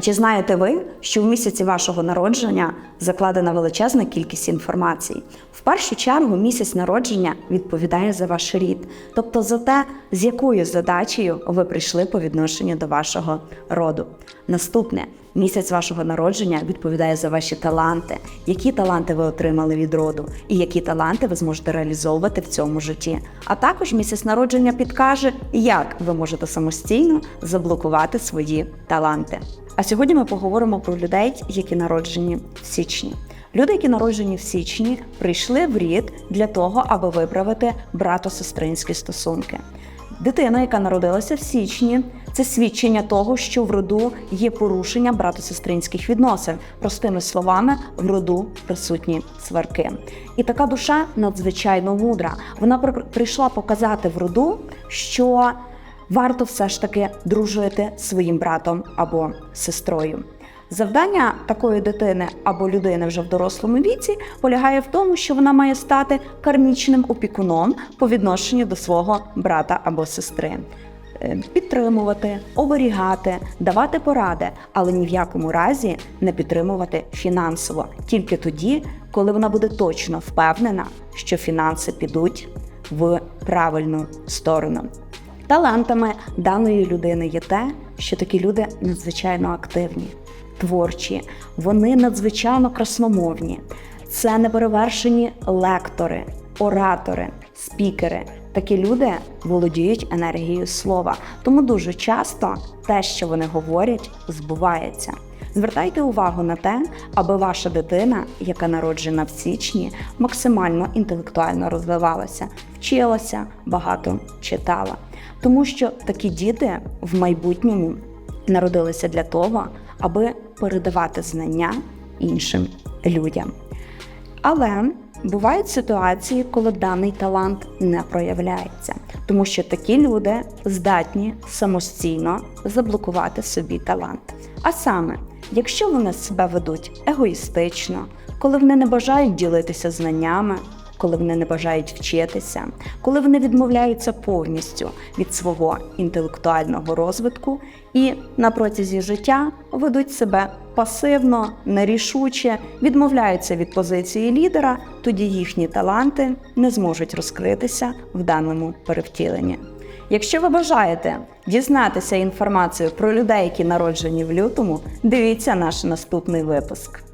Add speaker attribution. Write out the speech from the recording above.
Speaker 1: А чи знаєте ви, що в місяці вашого народження закладена величезна кількість інформації? В першу чергу місяць народження відповідає за ваш рід, тобто за те, з якою задачею ви прийшли по відношенню до вашого роду. Наступне місяць вашого народження відповідає за ваші таланти, які таланти ви отримали від роду, і які таланти ви зможете реалізовувати в цьому житті. А також місяць народження підкаже, як ви можете самостійно заблокувати свої таланти. А сьогодні ми поговоримо про людей, які народжені в січні. Люди, які народжені в січні, прийшли в рід для того, аби виправити брато-сестринські стосунки. Дитина, яка народилася в січні, це свідчення того, що в роду є порушення братосестринських відносин. Простими словами, в роду присутні сварки. І така душа надзвичайно мудра. Вона при- прийшла показати в роду, що варто все ж таки дружити своїм братом або сестрою. Завдання такої дитини або людини вже в дорослому віці полягає в тому, що вона має стати кармічним опікуном по відношенню до свого брата або сестри. Е, Підтримувати, оберігати, давати поради, але ні в якому разі не підтримувати фінансово. Тільки тоді, коли вона буде точно впевнена, що фінанси підуть в правильну сторону. Талантами даної людини є те, що такі люди надзвичайно активні, творчі, вони надзвичайно красномовні. Це неперевершені лектори, оратори, спікери. Такі люди володіють енергією слова. Тому дуже часто те, що вони говорять, збувається. Звертайте увагу на те, аби ваша дитина, яка народжена в січні, максимально інтелектуально розвивалася, вчилася, багато читала. Тому що такі діти в майбутньому народилися для того, аби передавати знання іншим людям. Але бувають ситуації, коли даний талант не проявляється, тому що такі люди здатні самостійно заблокувати собі талант. А саме, якщо вони себе ведуть егоїстично, коли вони не бажають ділитися знаннями, коли вони не бажають вчитися, коли вони відмовляються повністю від свого інтелектуального розвитку і на протязі життя ведуть себе пасивно, нерішуче, відмовляються від позиції лідера, тоді їхні таланти не зможуть розкритися в даному перевтіленні. Якщо ви бажаєте дізнатися інформацію про людей, які народжені в лютому, дивіться наш наступний випуск.